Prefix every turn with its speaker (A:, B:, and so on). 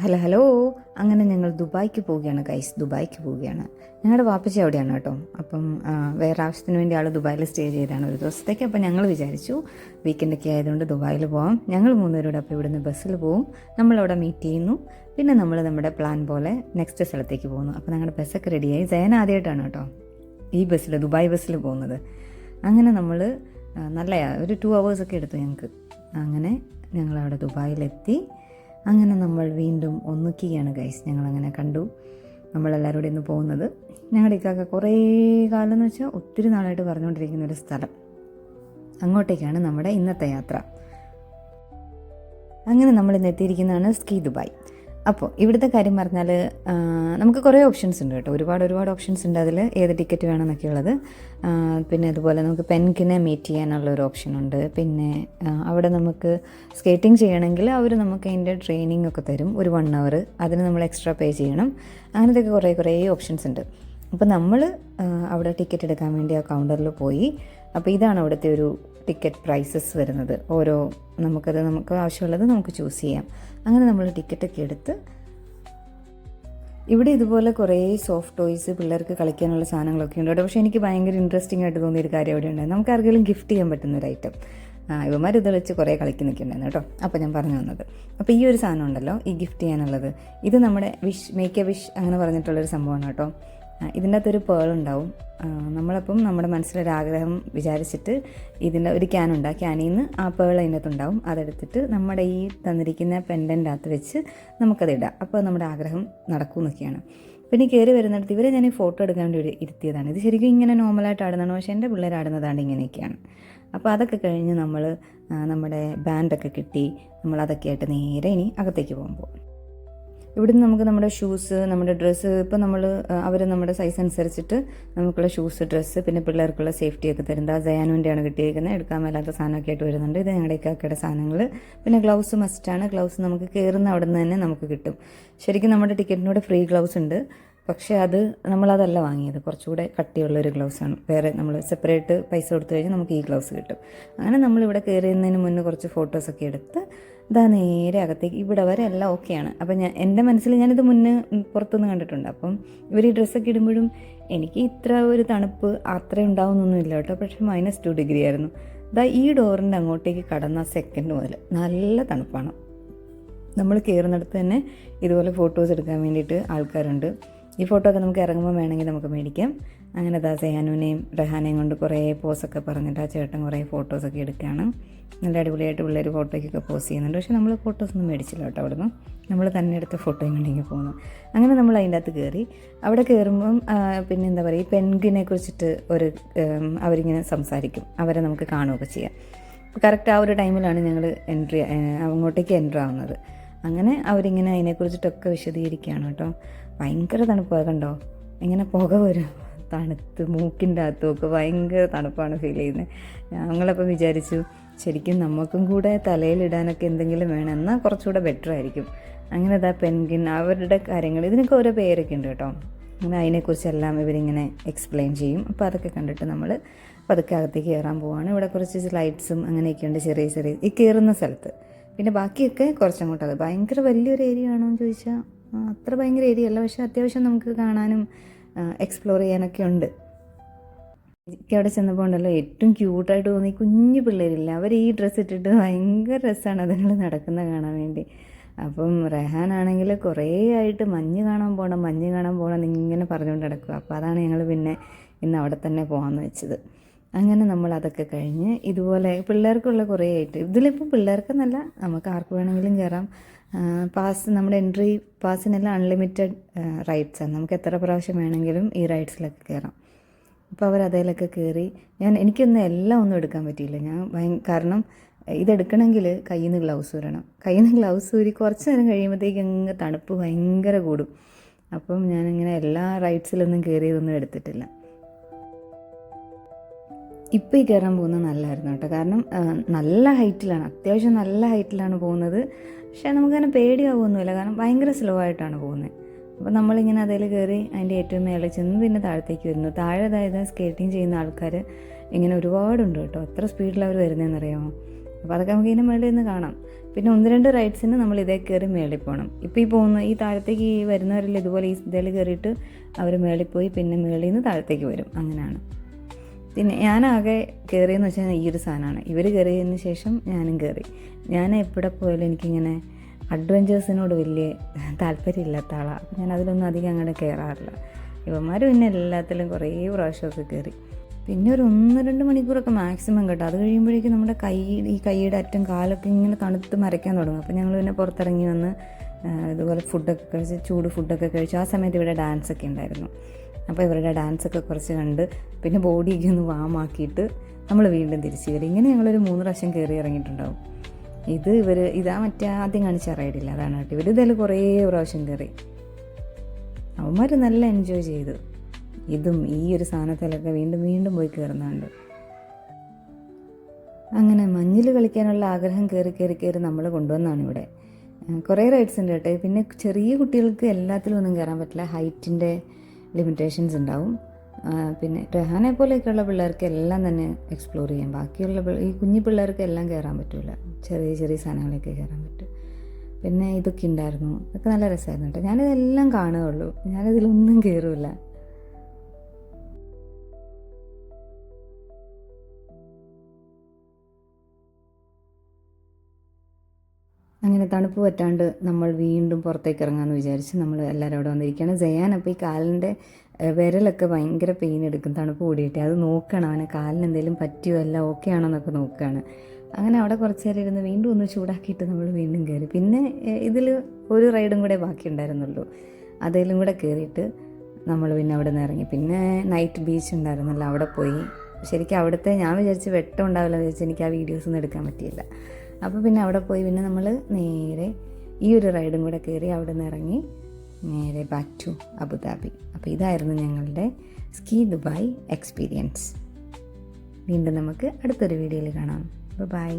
A: Hello hello. അങ്ങനെ ഞങ്ങൾ ദുബായ്ക്ക് പോവുകയാണ് ഗൈസ് ദുബായ്ക്ക് പോവുകയാണ്. ഞങ്ങളുടെ വാപ്പച്ചി അവിടെയാണ് കേട്ടോ. അപ്പം വേറെ ആവശ്യത്തിന് വേണ്ടി ആൾ ദുബായിൽ സ്റ്റേ ചെയ്താണ് ഒരു ദിവസത്തേക്ക്. അപ്പം ഞങ്ങൾ വിചാരിച്ചു വീക്കെൻഡൊക്കെ ആയതുകൊണ്ട് ദുബായിൽ പോവാം. ഞങ്ങൾ മൂന്നുപേരോട് അപ്പോൾ ഇവിടുന്ന് ബസ്സിൽ പോവും. നമ്മളവിടെ മീറ്റ് ചെയ്യുന്നു. പിന്നെ നമ്മൾ നമ്മുടെ പ്ലാൻ പോലെ നെക്സ്റ്റ് സ്ഥലത്തേക്ക് പോകുന്നു. അപ്പോൾ ഞങ്ങളുടെ ബസ്സൊക്കെ റെഡിയായി ജയൻ ആദ്യമായിട്ടാണ് കേട്ടോ ഈ ബസ്സിൽ ദുബായ് ബസ്സിൽ പോകുന്നത്. അങ്ങനെ നമ്മൾ നല്ല ഒരു ടു ഒക്കെ എടുത്തു ഞങ്ങൾക്ക് അങ്ങനെ ഞങ്ങളവിടെ ദുബായിലെത്തി. അങ്ങനെ നമ്മൾ വീണ്ടും ഒന്നിക്കുകയാണ് ഗൈസ് ഞങ്ങളങ്ങനെ കണ്ടു. നമ്മളെല്ലാവരും കൂടെ ഇന്ന് പോകുന്നത്. ഞങ്ങളുടെ ഇക്കാക്ക കുറേ കാലം എന്ന് വെച്ചാൽ ഒത്തിരി നാളായിട്ട് പറഞ്ഞുകൊണ്ടിരിക്കുന്ന ഒരു സ്ഥലം. അങ്ങോട്ടേക്കാണ് നമ്മുടെ ഇന്നത്തെ യാത്ര. അങ്ങനെ നമ്മൾ ഇന്ന് എത്തിയിരിക്കുന്നതാണ് സ്കീ ദുബായ്. അപ്പോൾ ഇവിടുത്തെ കാര്യം പറഞ്ഞാൽ നമുക്ക് കുറേ ഓപ്ഷൻസ് ഉണ്ട് കേട്ടോ. ഒരുപാട് ഒരുപാട് ഓപ്ഷൻസ് ഉണ്ട്. അതിൽ ഏത് ടിക്കറ്റ് വേണമെന്നൊക്കെ ഉള്ളത്. പിന്നെ അതുപോലെ നമുക്ക് പെൻകിനെ മീറ്റ് ചെയ്യാനുള്ള ഒരു ഓപ്ഷൻ ഉണ്ട്. പിന്നെ അവിടെ നമുക്ക് സ്കേറ്റിംഗ് ചെയ്യണമെങ്കിൽ അവർ നമുക്ക് അതിന്റെ ട്രെയിനിങ് ഒക്കെ തരും. ഒരു വൺ അവർ അതിന് നമ്മൾ എക്സ്ട്രാ പേ ചെയ്യണം. അങ്ങനത്തെ കുറേ കുറേ ഓപ്ഷൻസ് ഉണ്ട്. അപ്പോൾ നമ്മൾ അവിടെ ടിക്കറ്റ് എടുക്കാൻ വേണ്ടി ആ കൗണ്ടറിൽ പോയി. അപ്പോൾ ഇതാണ് അവിടുത്തെ ഒരു ടിക്കറ്റ് പ്രൈസസ് വരുന്നത്. ഓരോ നമുക്കത് നമുക്ക് ആവശ്യമുള്ളത് നമുക്ക് ചൂസ് ചെയ്യാം. അങ്ങനെ നമ്മൾ ടിക്കറ്റൊക്കെ എടുത്ത് ഇവിടെ ഇതുപോലെ കുറേ സോഫ്റ്റ് ടോയ്സ് പിള്ളേർക്ക് കളിക്കാനുള്ള സാധനങ്ങളൊക്കെ ഉണ്ട് പക്ഷേ എനിക്ക് ഭയങ്കര ഇൻട്രസ്റ്റിംഗ് ആയിട്ട് തോന്നിയൊരു കാര്യം അവിടെ ഉണ്ട് നമുക്ക് ആർക്കെങ്കിലും ഗിഫ്റ്റ് ചെയ്യാൻ പറ്റുന്ന ഒരു ഐറ്റം ഇവന്മാർ ഇത് വെച്ച് കുറേ കളിക്കുന്നിട്ടുണ്ടായിരുന്നു കേട്ടോ. അപ്പോൾ ഞാൻ പറഞ്ഞു വന്നത്. അപ്പോൾ ഈ ഒരു സാധനം ഉണ്ടല്ലോ ഈ ഗിഫ്റ്റ് ചെയ്യാനുള്ളത്. ഇത് നമ്മുടെ വിഷ് മേക്ക് എ വിഷ് അങ്ങനെ പറഞ്ഞിട്ടുള്ളൊരു സംഭവമാണ് കേട്ടോ. ഇതിന്റെ പേൾ ഉണ്ടാവും. നമ്മളപ്പം നമ്മുടെ മനസ്സിലൊരാഗ്രഹം വിചാരിച്ചിട്ട് ഇതിന്റെ ഒരു ക്യാൻ ഉണ്ട്. ആ ക്യാനിൽ നിന്ന് ആ പേൾ അതിനകത്തുണ്ടാവും അതെടുത്തിട്ട് നമ്മുടെ ഈ തന്നിരിക്കുന്ന പെൻഡന്റ് അകത്ത് വെച്ച് നമുക്കത് ഇടാം. അപ്പോൾ നമ്മുടെ ആഗ്രഹം നടക്കും എന്നൊക്കെയാണ് പിന്നെ കയറി വരുന്നിടത്ത് ഇവരെ ഞാൻ ഈ ഫോട്ടോ എടുക്കാൻ വേണ്ടി ഇരുത്തിയതാണ്. ഇത് ശരിക്കും ഇങ്ങനെ നോർമലായിട്ട് ആടുന്നതാണ്. പക്ഷേ എന്റെ പിള്ളേർ ആടുന്നതാണ് ഇങ്ങനെയൊക്കെയാണ്. അപ്പോൾ അതൊക്കെ കഴിഞ്ഞ് നമ്മൾ നമ്മുടെ ബാൻഡൊക്കെ കിട്ടി. നമ്മൾ അതൊക്കെ ആയിട്ട് നേരെ ഇനി അകത്തേക്ക് പോകുമ്പോൾ. ഇവിടുന്ന് നമുക്ക് നമ്മുടെ ഷൂസ് നമ്മുടെ ഡ്രസ്സ് ഇപ്പോൾ നമ്മൾ അവർ നമ്മുടെ സൈസ് അനുസരിച്ചിട്ട് നമുക്കുള്ള ഷൂസ് ഡ്രസ്സ് പിന്നെ പിള്ളേർക്കുള്ള സേഫ്റ്റി ഒക്കെ തരുന്നത് ആ ജയാനുവിന്റെയാണ് കിട്ടിയിരിക്കുന്നത് എടുക്കാൻ മേലാത്ത സാധനമൊക്കെ ആയിട്ട് വരുന്നുണ്ട്. ഇത് ഞങ്ങളുടെ ഇക്കാക്കയുടെ സാധനങ്ങൾ പിന്നെ ഗ്ലൗസ് മസ്റ്റാണ് ഗ്ലൗസ് നമുക്ക് കയറുന്ന അവിടെ നിന്ന് തന്നെ നമുക്ക് കിട്ടും. ശരിക്കും നമ്മുടെ ടിക്കറ്റിനോട് ഫ്രീ ഗ്ലൗസ് ഉണ്ട്. പക്ഷേ അത് നമ്മളതല്ല വാങ്ങിയത്. കുറച്ചുകൂടെ കട്ടിയുള്ള ഒരു ഗ്ലൗസാണ് വേറെ നമ്മൾ സെപ്പറേറ്റ് പൈസ കൊടുത്തു കഴിഞ്ഞാൽ നമുക്ക് ഈ ഗ്ലൗസ് കിട്ടും. അങ്ങനെ നമ്മളിവിടെ കയറിയുന്നതിന് മുന്നേ കുറച്ച് ഫോട്ടോസൊക്കെ എടുത്ത് ഇതാ നേരെ അകത്തേക്ക് ഇവിടെ വരെ എല്ലാം ഓക്കെയാണ് അപ്പം ഞാൻ എന്റെ മനസ്സിൽ ഞാനിത് മുന്നേ പുറത്തുനിന്ന് കണ്ടിട്ടുണ്ട്. അപ്പം ഇവർ ഈ ഡ്രസ്സൊക്കെ ഇടുമ്പോഴും എനിക്ക് ഇത്ര ഒരു തണുപ്പ് അത്ര ഉണ്ടാവുന്നൊന്നുമില്ല കേട്ടോ. പക്ഷേ മൈനസ് ടു ഡിഗ്രി ആയിരുന്നു. ഇതാ ഈ ഡോറിന്റെ അങ്ങോട്ടേക്ക് കടന്ന സെക്കൻഡ് മുതൽ നല്ല തണുപ്പാണ്. നമ്മൾ കയറുന്നിടത്ത് തന്നെ ഇതുപോലെ ഫോട്ടോസ് എടുക്കാൻ വേണ്ടിയിട്ട് ആൾക്കാരുണ്ട്. ഈ ഫോട്ടോ ഒക്കെ നമുക്ക് ഇറങ്ങുമ്പോൾ വേണമെങ്കിൽ നമുക്ക് മേടിക്കാം. അങ്ങനെ ദാ സയാനുവിനെയും റഹാനെയും കൊണ്ട് കുറേ പോസൊക്കെ പറഞ്ഞിട്ട് ആ ചേട്ടൻ കുറേ ഫോട്ടോസൊക്കെ എടുക്കുകയാണ്. നല്ല അടിപൊളിയായിട്ട് പിള്ളേർ ഫോട്ടോയ്ക്കൊക്കെ പോസ്റ്റ് ചെയ്യുന്നുണ്ട്. പക്ഷേ നമ്മൾ ഫോട്ടോസൊന്നും മേടിച്ചില്ല കേട്ടോ അവിടുന്ന്. നമ്മൾ തന്നെ എടുത്ത ഫോട്ടോയും കണ്ടെങ്കിൽ പോകുന്നു അങ്ങനെ നമ്മൾ അതിന്റെ അകത്ത് കയറി. അവിടെ കയറുമ്പം പിന്നെ എന്താ പറയുക ഈ പെൻഗിനെ കുറിച്ചിട്ട് ഒരു അവരിങ്ങനെ സംസാരിക്കും. അവരെ നമുക്ക് കാണുകയൊക്കെ ചെയ്യാം. കറക്റ്റ് ആ ഒരു ടൈമിലാണ് ഞങ്ങൾ എൻട്രി അങ്ങോട്ടേക്ക് എന്റർ ആവുന്നത്. അങ്ങനെ അവരിങ്ങനെ അതിനെക്കുറിച്ചിട്ടൊക്കെ വിശദീകരിക്കുകയാണ് കേട്ടോ. ഭയങ്കര തണുപ്പാണ് കണ്ടോ? ഇങ്ങനെ പുക വരും. തണുത്ത് മൂക്കിന്റെ അകത്തും ഒക്കെ ഭയങ്കര തണുപ്പാണ് ഫീൽ ചെയ്യുന്നത് ഞങ്ങളപ്പോൾ വിചാരിച്ചു ശരിക്കും നമുക്കും കൂടെ തലയിലിടാനൊക്കെ എന്തെങ്കിലും വേണം എന്നാൽ കുറച്ചുകൂടെ ബെറ്റർ ആയിരിക്കും. അങ്ങനെ ഇതാ പെൻഗിൻ അവരുടെ കാര്യങ്ങൾ ഇതിനൊക്കെ ഓരോ പേരൊക്കെ ഉണ്ട് കേട്ടോ. അങ്ങനെ അതിനെക്കുറിച്ചെല്ലാം ഇവരിങ്ങനെ എക്സ്പ്ലെയിൻ ചെയ്യും. അപ്പോൾ അതൊക്കെ കണ്ടിട്ട് നമ്മൾ പതുക്കെ അകത്തേക്ക് കയറാൻ പോവാണ്. ഇവിടെ കുറച്ച് ലൈറ്റ്സും അങ്ങനെയൊക്കെ ഉണ്ട് ചെറിയ ചെറിയ ഈ കയറുന്ന സ്ഥലത്ത്. പിന്നെ ബാക്കിയൊക്കെ കുറച്ചങ്ങോട്ടത് അത് ഭയങ്കര വലിയൊരു ഏരിയ ആണോ എന്ന് ചോദിച്ചാൽ അത്ര ഭയങ്കര ഏരിയ അല്ല പക്ഷേ അത്യാവശ്യം നമുക്ക് കാണാനും എക്സ്പ്ലോർ ചെയ്യാനൊക്കെ ഉണ്ട്. എനിക്ക് അവിടെ ചെന്നപ്പോൾ ഉണ്ടല്ലോ ഏറ്റവും ക്യൂട്ടായിട്ട് തോന്നി കുഞ്ഞു പിള്ളേരില്ല. അവർ ഈ ഡ്രസ്സ് ഇട്ടിട്ട് ഭയങ്കര രസമാണ് അതുങ്ങൾ നടക്കുന്നത് കാണാൻ വേണ്ടി. അപ്പം റെഹാനാണെങ്കിൽ കുറേ ആയിട്ട് മഞ്ഞ് കാണാൻ പോകണം മഞ്ഞ് കാണാൻ പോകണം ഇങ്ങനെ പറഞ്ഞുകൊണ്ട് നടക്കുക. അപ്പോൾ അതാണ് ഞങ്ങൾ പിന്നെ ഇന്ന് അവിടെ തന്നെ പോകാമെന്ന് വെച്ചത്. അങ്ങനെ നമ്മൾ അതൊക്കെ കഴിഞ്ഞ് ഇതുപോലെ പിള്ളേർക്കുള്ള കുറേ ആയിട്ട് ഇതിലിപ്പോൾ പിള്ളേർക്കെന്നല്ല നമുക്ക് ആർക്ക് വേണമെങ്കിലും കയറാം പാസ് നമ്മുടെ എൻട്രി പാസിനെല്ലാം അൺലിമിറ്റഡ് റൈറ്റ്സ് ആണ്. നമുക്ക് എത്ര പ്രാവശ്യം വേണമെങ്കിലും ഈ റൈഡ്സിലൊക്കെ കയറാം അപ്പോൾ അവർ അതേലൊക്കെ കയറി ഞാൻ എനിക്കൊന്നും എല്ലാം ഒന്നും എടുക്കാൻ പറ്റിയില്ല. ഞാൻ ഭയ കാരണം ഇതെടുക്കണമെങ്കിൽ കയ്യിൽ നിന്ന് ഗ്ലൗസ് ഊരണം. കയ്യിൽ നിന്ന് ഗ്ലൗസ് ഊരി കുറച്ച് നേരം കഴിയുമ്പോഴത്തേക്ക് അങ്ങ് തണുപ്പ് ഭയങ്കര കൂടും. അപ്പം ഞാനിങ്ങനെ എല്ലാ റൈഡ്സിലൊന്നും കയറിയതൊന്നും എടുത്തിട്ടില്ല. ഇപ്പോൾ ഈ കയറാൻ പോകുന്നത് നല്ലതായിരുന്നു കേട്ടോ. കാരണം നല്ല ഹൈറ്റിലാണ്. അത്യാവശ്യം നല്ല ഹൈറ്റിലാണ് പോകുന്നത്. പക്ഷേ നമുക്കങ്ങനെ പേടിയാവുമൊന്നുമില്ല കാരണം ഭയങ്കര സ്ലോ ആയിട്ടാണ് പോകുന്നത്. അപ്പോൾ നമ്മളിങ്ങനെ അതിൽ കയറി അതിന്റെ ഏറ്റവും മേലെ ചെന്ന് പിന്നെ താഴത്തേക്ക് വരുന്നു. താഴെ അതായത് സ്കേറ്റിംഗ് ചെയ്യുന്ന ആൾക്കാർ ഇങ്ങനെ ഒരുപാടുണ്ട് കേട്ടോ. എത്ര സ്പീഡിൽ അവർ വരുന്നതെന്നറിയാമോ അപ്പോൾ അതൊക്കെ നമുക്ക് ഇതിന്റെ മേളിൽ നിന്ന് കാണാം. പിന്നെ ഒന്ന് രണ്ട് റൈഡ്സിന് നമ്മൾ ഇതേ കയറി മേളിൽ പോകണം. ഇപ്പോൾ ഈ പോകുന്ന ഈ താഴത്തേക്ക് ഈ വരുന്നവരിൽ ഇതുപോലെ ഈ ഇതിൽ കയറിയിട്ട് അവർ മേളിൽ പോയി പിന്നെ മേളിൽ നിന്ന് താഴത്തേക്ക് വരും. അങ്ങനെയാണ്. പിന്നെ ഞാനാകെ കയറിയെന്ന് വെച്ചാൽ ഈ ഒരു സാധനമാണ്. ഇവർ കയറിയതിന് ശേഷം ഞാനും കയറി ഞാൻ എവിടെ പോയാലും എനിക്കിങ്ങനെ അഡ്വഞ്ചേഴ്സിനോട് വലിയ താല്പര്യമില്ലാത്ത ആളാണ് ഞാൻ അതിലൊന്നും അധികം അങ്ങോട്ട് കയറാറില്ല ഇവന്മാർ പിന്നെ എല്ലാത്തിലും കുറേ പ്രാവശ്യമൊക്കെ കയറി പിന്നെ ഒരു ഒന്ന് രണ്ട് മണിക്കൂറൊക്കെ മാക്സിമം കേട്ടോ. അത് കഴിയുമ്പോഴേക്കും നമ്മുടെ കൈ ഈ കൈയുടെ അറ്റം കാലൊക്കെ ഇങ്ങനെ തണുത്ത് മരയ്ക്കാൻ തുടങ്ങും. അപ്പോൾ ഞങ്ങൾ പിന്നെ പുറത്തിറങ്ങി വന്ന് ഇതുപോലെ ഫുഡൊക്കെ കഴിച്ച് ചൂട് ഫുഡൊക്കെ കഴിച്ചു ആ സമയത്ത് ഇവിടെ ഡാൻസൊക്കെ ഉണ്ടായിരുന്നു. അപ്പോൾ ഇവരുടെ ഡാൻസൊക്കെ കുറച്ച് കണ്ട് പിന്നെ ബോഡിയൊക്കെ ഒന്ന് വാമാക്കിയിട്ട് നമ്മൾ വീണ്ടും തിരിച്ചു കയറി ഇങ്ങനെ ഞങ്ങളൊരു മൂന്ന് പ്രാവശ്യം കയറി ഇറങ്ങിയിട്ടുണ്ടാവും. ഇത് ഇവർ ഇതാ മറ്റേ ആദ്യം കാണിച്ച റൈഡില്ല അതാണ് കേട്ടോ. ഇവർ ഇതായാലും കുറേ പ്രാവശ്യം കയറി അവന്മാർ നല്ല എൻജോയ് ചെയ്തു. ഇതും ഈ ഒരു സാധനത്തിലൊക്കെ വീണ്ടും വീണ്ടും പോയി കയറുന്നുണ്ട് അങ്ങനെ മഞ്ഞിൽ കളിക്കാനുള്ള ആഗ്രഹം കയറി കയറി കയറി നമ്മൾ കൊണ്ടുവന്നാണ് ഇവിടെ. കുറേ റൈഡ്സ് ഉണ്ട് കേട്ടോ. പിന്നെ ചെറിയ കുട്ടികൾക്ക് എല്ലാത്തിലും ഒന്നും കയറാൻ പറ്റില്ല. ഹൈറ്റിന്റെ ലിമിറ്റേഷൻസ് ഉണ്ടാവും. പിന്നെ രഹാനെ പോലെയൊക്കെയുള്ള പിള്ളേർക്ക് എല്ലാം തന്നെ എക്സ്പ്ലോർ ചെയ്യാം. ബാക്കിയുള്ള ഈ കുഞ്ഞു പിള്ളേർക്ക് എല്ലാം കയറാൻ പറ്റില്ല ചെറിയ ചെറിയ സാധനങ്ങളൊക്കെ കയറാൻ പറ്റും. പിന്നെ ഇതൊക്കെ ഉണ്ടായിരുന്നു. അതൊക്കെ നല്ല രസമായിരുന്നു കേട്ടോ. ഞാനിതെല്ലാം കാണുകയുള്ളൂ. ഞാനിതിലൊന്നും കയറില്ല അങ്ങനെ തണുപ്പ് പറ്റാണ്ട് നമ്മൾ വീണ്ടും പുറത്തേക്ക് ഇറങ്ങാമെന്ന് വിചാരിച്ച് നമ്മൾ എല്ലാവരും അവിടെ വന്നിരിക്കുകയാണ്. ജയാൻ അപ്പോൾ ഈ കാലിന്റെ വിരലൊക്കെ ഭയങ്കര പെയിൻ എടുക്കും തണുപ്പ് കൂടിയിട്ട്. അത് നോക്കണം അവന് കാലിന് എന്തെങ്കിലും പറ്റിയോ അല്ല ഓക്കെ ആണോ എന്നൊക്കെ നോക്കുകയാണ്. അങ്ങനെ അവിടെ കുറച്ച് നേരം ഇരുന്ന് വീണ്ടും ഒന്ന് ചൂടാക്കിയിട്ട് നമ്മൾ വീണ്ടും കയറി. പിന്നെ ഇതിൽ ഒരു റൈഡും കൂടെ ബാക്കി ഉണ്ടായിരുന്നുള്ളൂ. അതിലും കൂടെ കയറിയിട്ട് നമ്മൾ പിന്നെ അവിടെ നിന്ന് ഇറങ്ങി. പിന്നെ നൈറ്റ് ബീച്ച് ഉണ്ടായിരുന്നല്ലോ അവിടെ പോയി. ശരിക്കും അവിടുത്തെ ഞാൻ വിചാരിച്ച് വെട്ടം ഉണ്ടാവില്ല വിചാരിച്ച് എനിക്ക് ആ വീഡിയോസ് ഒന്നും എടുക്കാൻ പറ്റിയില്ല. അപ്പോൾ പിന്നെ അവിടെ പോയി പിന്നെ നമ്മൾ നേരെ ഈ ഒരു റൈഡും കൂടെ കയറി അവിടെ നിന്ന് ഇറങ്ങി നേരെ ബാക്ക് ടു അബുദാബി. അപ്പോൾ ഇതായിരുന്നു ഞങ്ങളുടെ സ്കീ ദുബായ് എക്സ്പീരിയൻസ് വീണ്ടും നമുക്ക് അടുത്തൊരു വീഡിയോയിൽ കാണാം. ബൈ